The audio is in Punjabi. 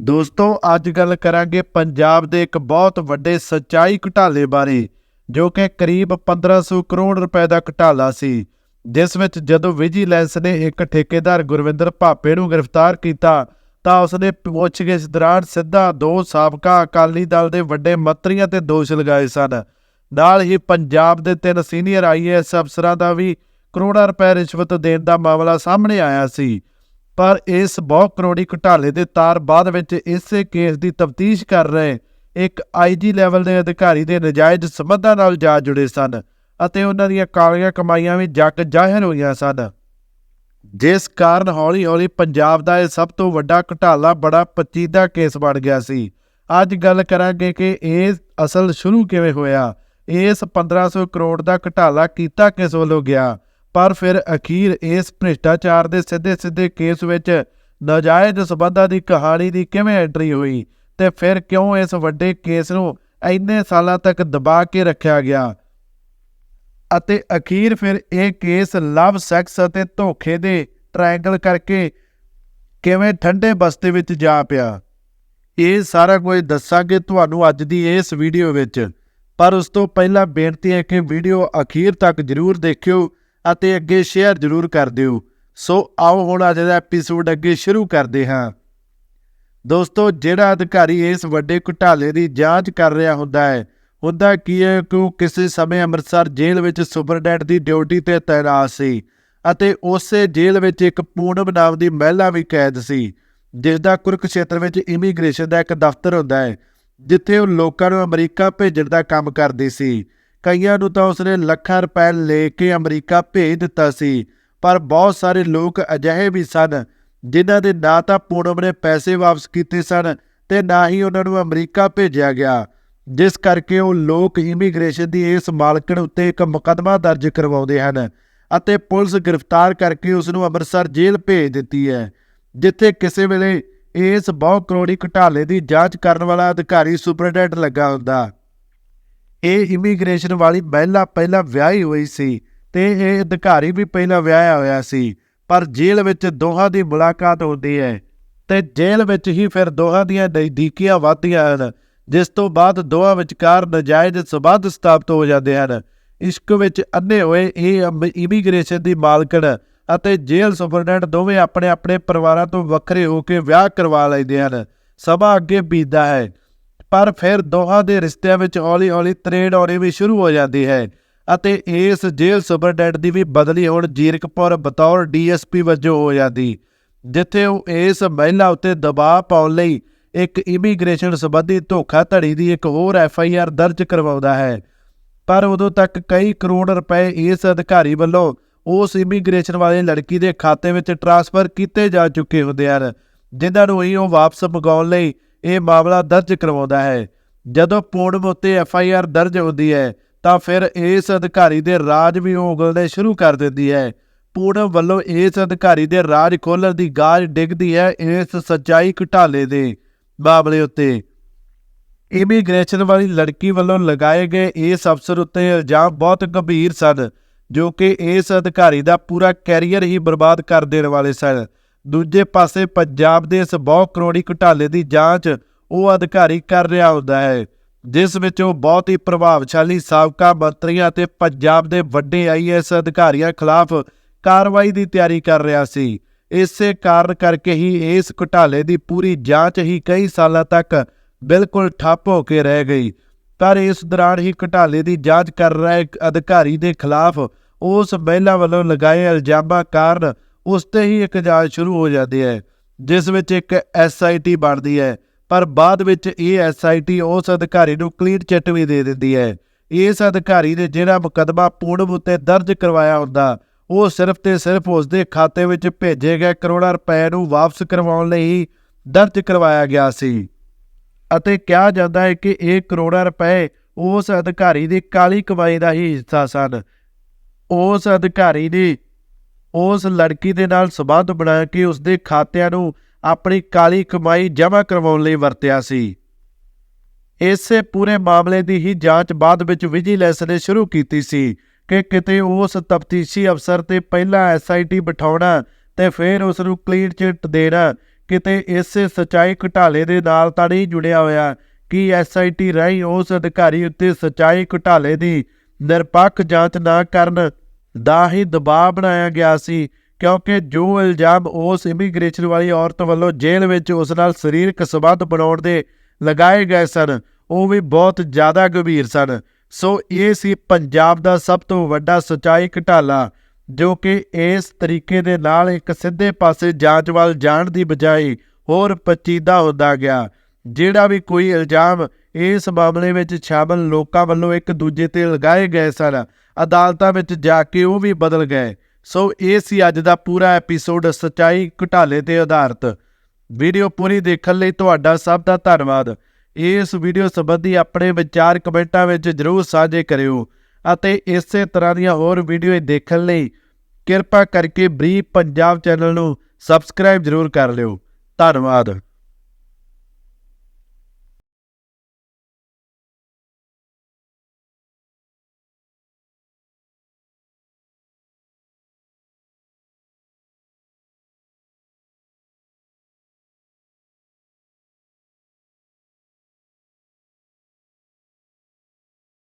ਦੋਸਤੋ, ਅੱਜ ਗੱਲ ਕਰਾਂਗੇ ਪੰਜਾਬ ਦੇ ਇੱਕ ਬਹੁਤ ਵੱਡੇ ਸੱਚਾਈ ਘੁਟਾਲੇ ਬਾਰੇ, ਜੋ ਕਿ ਕਰੀਬ 1500 ਕਰੋੜ ਰੁਪਏ ਦਾ ਘੁਟਾਲਾ ਸੀ, ਜਿਸ ਵਿੱਚ ਜਦੋਂ ਵਿਜੀਲੈਂਸ ਨੇ ਇੱਕ ਠੇਕੇਦਾਰ ਗੁਰਵਿੰਦਰ ਭਾਪੇ ਨੂੰ ਗ੍ਰਿਫਤਾਰ ਕੀਤਾ, ਤਾਂ ਉਸਨੇ ਪੁੱਛਗਿੱਛ ਦੌਰਾਨ ਸਿੱਧਾ ਦੋ ਸਾਬਕਾ ਅਕਾਲੀ ਦਲ ਦੇ ਵੱਡੇ ਮੰਤਰੀਆਂ ਤੇ ਦੋਸ਼ ਲਗਾਏ ਸਨ। ਨਾਲ ਹੀ ਪੰਜਾਬ ਦੇ ਤਿੰਨ ਸੀਨੀਅਰ ਆਈਏਐਸ ਅਫਸਰਾਂ ਦਾ ਵੀ ਕਰੋੜਾਂ ਰੁਪਏ ਰਿਸ਼ਵਤ ਦੇਣ ਦਾ ਮਾਮਲਾ ਸਾਹਮਣੇ ਆਇਆ ਸੀ। ਪਰ ਇਸ ਬਹੁ ਕਰੋੜੀ ਘੁਟਾਲੇ ਦੇ ਤਾਰ ਬਾਅਦ ਵਿੱਚ ਇਸੇ ਕੇਸ ਦੀ ਤਫਤੀਸ਼ ਕਰ ਰਹੇ ਇੱਕ ਆਈਜੀ ਲੈਵਲ ਦੇ ਅਧਿਕਾਰੀ ਦੇ ਨਜਾਇਜ਼ ਸਬੰਧਾਂ ਨਾਲ ਜਾ ਜੁੜੇ ਸਨ ਅਤੇ ਉਹਨਾਂ ਦੀਆਂ ਕਾਲੀਆਂ ਕਮਾਈਆਂ ਵੀ ਜੱਗ ਜ਼ਾਹਿਰ ਹੋਈਆਂ ਸਨ। ਜਿਸ ਕਾਰਨ ਹੌਲੀ-ਹੌਲੀ ਪੰਜਾਬ ਦਾ ਇਹ ਸਭ ਤੋਂ ਵੱਡਾ ਘੁਟਾਲਾ ਬੜਾ ਪਚੀਦਾ ਕੇਸ ਬਣ ਗਿਆ ਸੀ। ਅੱਜ ਗੱਲ ਕਰਾਂਗੇ ਕਿ ਇਹ ਅਸਲ ਸ਼ੁਰੂ ਕਿਵੇਂ ਹੋਇਆ। ਇਸ 1500 ਕਰੋੜ ਦਾ ਘੁਟਾਲਾ ਕੀਤਾ ਕਿਸ ਵੱਲੋਂ ਗਿਆ? ਪਰ ਫਿਰ ਅਖੀਰ ਇਸ ਭ੍ਰਿਸ਼ਟਾਚਾਰ ਦੇ ਸਿੱਧੇ-ਸਿੱਧੇ ਕੇਸ ਵਿੱਚ ਨਾਜਾਇਜ਼ ਸਬੰਧਾਂ ਦੀ ਕਹਾਣੀ ਦੀ ਕਿਵੇਂ ਐਂਟਰੀ ਹੋਈ ਤੇ ਫਿਰ ਕਿਉਂ ਇਸ ਵੱਡੇ ਕੇਸ ਨੂੰ ਇੰਨੇ ਸਾਲਾਂ ਤੱਕ ਦਬਾ ਕੇ ਰੱਖਿਆ ਗਿਆ? ਅਤੇ ਅਖੀਰ ਫਿਰ ਇਹ ਕੇਸ ਲਵ, ਸੈਕਸ ਅਤੇ ਧੋਖੇ ਦੇ ਟ੍ਰਾਇੰਗਲ ਕਰਕੇ ਕਿਵੇਂ ਠੰਡੇ ਬਸਤੇ ਵਿੱਚ ਜਾ ਪਿਆ? ਇਹ ਸਾਰਾ ਕੁਝ ਦੱਸਾਂਗੇ ਤੁਹਾਨੂੰ ਅੱਜ ਦੀ ਇਸ ਵੀਡੀਓ ਵਿੱਚ। ਪਰ ਉਸ ਤੋਂ ਪਹਿਲਾਂ ਬੇਨਤੀ ਹੈ ਕਿ ਵੀਡੀਓ ਅਖੀਰ ਤੱਕ ਜਰੂਰ ਦੇਖਿਓ। ਅਤੇ ਅੱਗੇ ਸ਼ੇਅਰ ਜਰੂਰ ਕਰ ਦਿਓ। ਸੋ ਆਓ ਹੁਣ ਅੱਜ ਦਾ ਐਪੀਸੋਡ ਅੱਗੇ ਸ਼ੁਰੂ ਕਰਦੇ ਹਾਂ। ਦੋਸਤੋ, ਜਿਹੜਾ ਅਧਿਕਾਰੀ ਇਸ ਵੱਡੇ ਘੁਟਾਲੇ ਦੀ ਜਾਂਚ ਕਰ ਰਿਹਾ ਹੁੰਦਾ ਹੈ ਹੁੰਦਾ ਕੀ ਹੈ ਕਿ ਉਹ ਕਿਸੇ ਸਮੇਂ ਅੰਮ੍ਰਿਤਸਰ ਜੇਲ੍ਹ ਵਿੱਚ ਸੁਪਰਡੈਂਟ ਦੀ ਡਿਊਟੀ ਤੇ ਤੈਨਾਤ ਸੀ ਅਤੇ ਉਸੇ ਜੇਲ੍ਹ ਵਿੱਚ ਇੱਕ ਪੂਨਮ ਨਾਮ ਦੀ ਮਹਿਲਾ ਵੀ ਕੈਦ ਸੀ ਜਿਸ ਦਾ ਕੁਰਕਸ਼ੇਤਰ ਵਿੱਚ ਇਮੀਗ੍ਰੇਸ਼ਨ ਦਾ ਇੱਕ ਦਫ਼ਤਰ ਹੁੰਦਾ ਹੈ, ਜਿੱਥੇ ਉਹ ਲੋਕਾਂ ਨੂੰ ਅਮਰੀਕਾ ਭੇਜਣ ਦਾ ਕੰਮ ਕਰਦੀ ਸੀ। ਕਈਆਂ ਨੂੰ ਤਾਂ ਉਸਨੇ ਲੱਖਾਂ ਰੁਪਏ ਲੈ ਕੇ ਅਮਰੀਕਾ ਭੇਜ ਦਿੱਤਾ ਸੀ, ਪਰ ਬਹੁਤ ਸਾਰੇ ਲੋਕ ਅਜਿਹੇ ਵੀ ਸਨ ਜਿਨ੍ਹਾਂ ਦੇ ਨਾ ਤਾਂ ਪੂਨਮ ਨੇ ਪੈਸੇ ਵਾਪਸ ਕੀਤੇ ਸਨ ਤੇ ਨਾ ਹੀ ਉਹਨਾਂ ਨੂੰ ਅਮਰੀਕਾ ਭੇਜਿਆ ਗਿਆ, ਜਿਸ ਕਰਕੇ ਉਹ ਲੋਕ ਇਮੀਗ੍ਰੇਸ਼ਨ ਦੀ ਇਸ ਮਾਲਕਣ ਉੱਤੇ ਇੱਕ ਮੁਕੱਦਮਾ ਦਰਜ ਕਰਵਾਉਂਦੇ ਹਨ ਅਤੇ ਪੁਲਿਸ ਗ੍ਰਿਫਤਾਰ ਕਰਕੇ ਉਸ ਨੂੰ ਅੰਮ੍ਰਿਤਸਰ ਜੇਲ੍ਹ ਭੇਜ ਦਿੱਤੀ ਹੈ, ਜਿੱਥੇ ਕਿਸੇ ਵੇਲੇ ਇਸ ਬਹੁ ਕਰੋੜੀ ਘੁਟਾਲੇ ਦੀ ਜਾਂਚ ਕਰਨ ਵਾਲਾ ਅਧਿਕਾਰੀ ਸੁਪਰਡੈਂਟ ਲੱਗਾ ਹੁੰਦਾ। ਇਹ ਇਮੀਗ੍ਰੇਸ਼ਨ ਵਾਲੀ ਮਹਿਲਾ ਪਹਿਲਾਂ ਵਿਆਹੀ ਹੋਈ ਸੀ ਤੇ ਇਹ ਅਧਿਕਾਰੀ ਵੀ ਪਹਿਲਾਂ ਵਿਆਹਿਆ ਹੋਇਆ ਸੀ, ਪਰ ਜੇਲ੍ਹ ਵਿੱਚ ਦੋਹਾਂ ਦੀ ਮੁਲਾਕਾਤ ਹੁੰਦੀ ਹੈ ਤੇ ਜੇਲ੍ਹ ਵਿੱਚ ਹੀ ਫਿਰ ਦੋਹਾਂ ਦੀਆਂ ਨਜ਼ਦੀਕੀਆਂ ਵੱਧਦੀਆਂ ਹਨ, ਜਿਸ ਤੋਂ ਬਾਅਦ ਦੋਹਾਂ ਵਿਚਕਾਰ ਨਜਾਇਜ਼ ਸਬੰਧ ਸਥਾਪਿਤ ਹੋ ਜਾਂਦੇ ਹਨ। ਇਸ਼ਕ ਵਿੱਚ ਅੰਨੇ ਹੋਏ ਇਹ ਇਮੀਗ੍ਰੇਸ਼ਨ ਦੀ ਮਾਲਕਣ ਅਤੇ ਜੇਲ੍ਹ ਸੁਪਰਡੈਂਟ ਦੋਵੇਂ ਆਪਣੇ ਆਪਣੇ ਪਰਿਵਾਰਾਂ ਤੋਂ ਵੱਖਰੇ ਹੋ ਕੇ ਵਿਆਹ ਕਰਵਾ ਲੈਂਦੇ ਹਨ। ਸਭਾ ਅੱਗੇ ਬੀਤਦਾ ਹੈ। ਪਰ ਫਿਰ ਦੋਹਾਂ ਦੇ ਰਿਸ਼ਤਿਆਂ ਵਿੱਚ ਹੌਲੀ-ਹੌਲੀ ਤਰੇੜ ਆਉਣੀ ਵੀ ਸ਼ੁਰੂ ਹੋ ਜਾਂਦੀ ਹੈ ਅਤੇ ਇਸ ਜੇਲ੍ਹ ਸੁਪਰਡੈਂਟ ਦੀ ਵੀ ਬਦਲੀ ਹੁਣ ਜੀਰਕਪੁਰ ਬਤੌਰ ਡੀਐਸਪੀ ਵਜੋਂ ਹੋ ਜਾਂਦੀ, ਜਿੱਥੇ ਉਹ ਇਸ ਮਹਿਲਾ ਉੱਤੇ ਦਬਾਅ ਪਾਉਣ ਲਈ ਇੱਕ ਇਮੀਗ੍ਰੇਸ਼ਨ ਸੰਬੰਧੀ ਧੋਖਾਧੜੀ ਦੀ ਇੱਕ ਹੋਰ ਐਫਆਈਆਰ ਦਰਜ ਕਰਵਾਉਂਦਾ ਹੈ। ਪਰ ਉਦੋਂ ਤੱਕ ਕਈ ਕਰੋੜ ਰੁਪਏ ਇਸ ਅਧਿਕਾਰੀ ਵੱਲੋਂ ਉਸ ਇਮੀਗ੍ਰੇਸ਼ਨ ਵਾਲੇ ਲੜਕੀ ਦੇ ਖਾਤੇ ਵਿੱਚ ਟ੍ਰਾਂਸਫਰ ਕੀਤੇ ਜਾ ਚੁੱਕੇ ਹੁੰਦੇ ਹਨ, ਜਿਨ੍ਹਾਂ ਨੂੰ ਹੀ ਉਹ ਵਾਪਸ ਮੰਗਾਉਣ ਲਈ ਇਹ ਮਾਮਲਾ ਦਰਜ ਕਰਵਾਉਂਦਾ ਹੈ। ਜਦੋਂ ਪੂਨਮ ਉੱਤੇ ਐੱਫ ਆਈ ਆਰ ਦਰਜ ਹੁੰਦੀ ਹੈ, ਤਾਂ ਫਿਰ ਇਸ ਅਧਿਕਾਰੀ ਦੇ ਰਾਜ ਵੀ ਉਗਲਣੇ ਸ਼ੁਰੂ ਕਰ ਦਿੰਦੀ ਹੈ। ਪੂਨਮ ਵੱਲੋਂ ਇਸ ਅਧਿਕਾਰੀ ਦੇ ਰਾਜ ਖੋਲ੍ਹਣ ਦੀ ਗਾਜ ਡਿੱਗਦੀ ਹੈ ਇਸ ਸੱਚਾਈ ਘੁਟਾਲੇ ਦੇ ਮਾਮਲੇ ਉੱਤੇ। ਇਮੀਗ੍ਰੇਸ਼ਨ ਵਾਲੀ ਲੜਕੀ ਵੱਲੋਂ ਲਗਾਏ ਗਏ ਇਸ ਅਫਸਰ ਉੱਤੇ ਇਲਜ਼ਾਮ ਬਹੁਤ ਗੰਭੀਰ ਸਨ, ਜੋ ਕਿ ਇਸ ਅਧਿਕਾਰੀ ਦਾ ਪੂਰਾ ਕੈਰੀਅਰ ਹੀ ਬਰਬਾਦ ਕਰ ਦੇਣ ਵਾਲੇ ਸਨ। ਦੂਜੇ ਪਾਸੇ ਪੰਜਾਬ ਦੇ ਇਸ ਬਹੁ ਕਰੋੜੀ ਘੁਟਾਲੇ ਦੀ ਜਾਂਚ ਉਹ ਅਧਿਕਾਰੀ ਕਰ ਰਿਹਾ ਹੁੰਦਾ ਹੈ, ਜਿਸ ਵਿੱਚ ਉਹ ਬਹੁਤ ਹੀ ਪ੍ਰਭਾਵਸ਼ਾਲੀ ਸਾਬਕਾ ਮੰਤਰੀਆਂ ਅਤੇ ਪੰਜਾਬ ਦੇ ਵੱਡੇ ਆਈਐਸ ਅਧਿਕਾਰੀਆਂ ਖਿਲਾਫ ਕਾਰਵਾਈ ਦੀ ਤਿਆਰੀ ਕਰ ਰਿਹਾ ਸੀ। ਇਸੇ ਕਾਰਨ ਕਰਕੇ ਹੀ ਇਸ ਘੁਟਾਲੇ ਦੀ ਪੂਰੀ ਜਾਂਚ ਹੀ ਕਈ ਸਾਲਾਂ ਤੱਕ ਬਿਲਕੁਲ ਠੱਪ ਹੋ ਕੇ ਰਹਿ ਗਈ। ਪਰ ਇਸ ਦੌਰਾਨ ਹੀ ਘੁਟਾਲੇ ਦੀ ਜਾਂਚ ਕਰ ਰਹੇ ਅਧਿਕਾਰੀ ਦੇ ਖਿਲਾਫ ਉਸ ਮਹਿਲਾ ਵੱਲੋਂ ਲਗਾਏ ਇਲਜ਼ਾਮਾਂ ਕਾਰਨ ਉਸ ਤੇ ਹੀ ਇੱਕ ਜਾਂਚ ਸ਼ੁਰੂ ਹੋ ਜਾਂਦੀ ਹੈ ਜਿਸ ਵਿੱਚ ਇੱਕ ਐਸਆਈਟੀ ਬਣਦੀ ਹੈ ਪਰ ਬਾਅਦ ਵਿੱਚ ਇਹ ਐਸਆਈਟੀ ਉਸ ਅਧਿਕਾਰੀ ਨੂੰ ਕਲੀਨ ਚਿੱਟ ਵੀ ਦੇ ਦਿੰਦੀ ਹੈ ਇਸ ਅਧਿਕਾਰੀ ਨੇ ਜਿਹੜਾ ਮੁਕਦਮਾ ਪੂਨਮ ਉੱਤੇ ਦਰਜ ਕਰਵਾਇਆ ਹੁੰਦਾ, ਉਹ ਸਿਰਫ ਤੇ ਸਿਰਫ ਉਸ ਦੇ ਖਾਤੇ ਵਿੱਚ ਭੇਜੇ ਗਏ ਕਰੋੜਾਂ ਰੁਪਏ ਨੂੰ ਵਾਪਸ ਕਰਵਾਉਣ ਲਈ ਦਰਜ ਕਰਵਾਇਆ ਗਿਆ ਸੀ। ਅਤੇ ਕਿਹਾ ਜਾਂਦਾ ਹੈ ਕਿ ਇਹ ਕਰੋੜਾਂ ਰੁਪਏ ਉਸ ਅਧਿਕਾਰੀ ਦੀ ਕਾਲੀ ਕਮਾਈ ਦਾ ਹੀ ਹਿੱਸਾ ਸਨ। ਉਸ ਅਧਿਕਾਰੀ ਦੀ ਉਸ ਲੜਕੀ ਦੇ ਨਾਲ ਸਬੰਧ ਬਣਾ ਕੇ ਉਸ ਦੇ ਖਾਤਿਆਂ ਨੂੰ ਆਪਣੀ ਕਾਲੀ ਕਮਾਈ ਜਮ੍ਹਾਂ ਕਰਵਾਉਣ ਲਈ ਵਰਤਿਆ ਸੀ। ਇਸੇ ਪੂਰੇ ਮਾਮਲੇ ਦੀ ਹੀ ਜਾਂਚ ਬਾਅਦ ਵਿੱਚ ਵਿਜੀਲੈਂਸ ਨੇ ਸ਼ੁਰੂ ਕੀਤੀ ਸੀ ਕਿ ਕਿਤੇ ਉਸ ਤਫਤੀਸ਼ੀ ਅਫਸਰ ਤੇ ਪਹਿਲਾਂ ਐਸਆਈਟੀ ਬਿਠਾਉਣਾ ਤੇ ਫਿਰ ਉਸ ਨੂੰ ਕਲੀਨ ਚਿੱਟ ਦੇਣਾ, ਕਿਤੇ ਇਸੇ ਸਚਾਈ ਘੁਟਾਲੇ ਦੇ ਨਾਲ ਤਾਂ ਨਹੀਂ ਜੁੜਿਆ ਹੋਇਆ ਕਿ ਐਸਆਈਟੀ ਰਾਹੀਂ ਉਸ ਅਧਿਕਾਰੀ ਉੱਤੇ ਸਚਾਈ ਘੁਟਾਲੇ ਦੀ ਨਿਰਪੱਖ ਜਾਂਚ ਨਾ ਕਰਨ ਦਾ ਹੀ ਦਬਾਅ ਬਣਾਇਆ ਗਿਆ ਸੀ, ਕਿਉਂਕਿ ਜੋ ਇਲਜ਼ਾਮ ਉਸ ਇਮੀਗ੍ਰੇਸ਼ਨ ਵਾਲੀ ਔਰਤ ਵੱਲੋਂ ਜੇਲ੍ਹ ਵਿੱਚ ਉਸ ਨਾਲ ਸਰੀਰਕ ਸੰਬੰਧ ਬਣਾਉਣ ਦੇ ਲਗਾਏ ਗਏ ਸਨ, ਉਹ ਵੀ ਬਹੁਤ ਜ਼ਿਆਦਾ ਗੰਭੀਰ ਸਨ। ਸੋ ਇਹ ਸੀ ਪੰਜਾਬ ਦਾ ਸਭ ਤੋਂ ਵੱਡਾ ਸਚਾਈ ਘਟਾਲਾ, ਜੋ ਕਿ ਇਸ ਤਰੀਕੇ ਦੇ ਨਾਲ ਇੱਕ ਸਿੱਧੇ ਪਾਸੇ ਜਾਂਚ ਵੱਲ ਜਾਣ ਦੀ ਬਜਾਏ ਹੋਰ ਪਚੀਦਾ ਹੁੰਦਾ ਗਿਆ, ਜਿਹੜਾ ਵੀ ਕੋਈ ਇਲਜ਼ਾਮ ਇਸ ਮਾਮਲੇ ਵਿੱਚ ਸ਼ਾਮਲ ਲੋਕਾਂ ਵੱਲੋਂ ਇੱਕ ਦੂਜੇ ਤੇ ਲਗਾਏ ਗਏ ਸਨ। ਅਦਾਲਤਾਂ ਵਿੱਚ ਜਾ ਕੇ ਉਹ ਵੀ ਬਦਲ ਗਏ। ਸੋ ਇਹ ਸੀ ਅੱਜ ਦਾ ਪੂਰਾ ਐਪੀਸੋਡ ਸਚਾਈ ਘੁਟਾਲੇ ਤੇ ਆਧਾਰਿਤ। ਵੀਡੀਓ ਪੂਰੀ ਦੇਖਣ ਲਈ ਤੁਹਾਡਾ ਸਭ ਦਾ ਧੰਨਵਾਦ। ਇਸ ਵੀਡੀਓ ਸੰਬੰਧੀ ਆਪਣੇ ਵਿਚਾਰ ਕਮੈਂਟਾਂ ਵਿੱਚ ਜਰੂਰ ਸਾਂਝੇ ਕਰਿਓ ਅਤੇ ਇਸੇ ਤਰ੍ਹਾਂ ਦੀਆਂ ਹੋਰ ਵੀਡੀਓ ਦੇਖਣ ਲਈ ਕਿਰਪਾ ਕਰਕੇ ਬਰੀਫ ਪੰਜਾਬ ਚੈਨਲ ਨੂੰ ਸਬਸਕ੍ਰਾਈਬ ਜਰੂਰ ਕਰ ਲਿਓ। ਧੰਨਵਾਦ।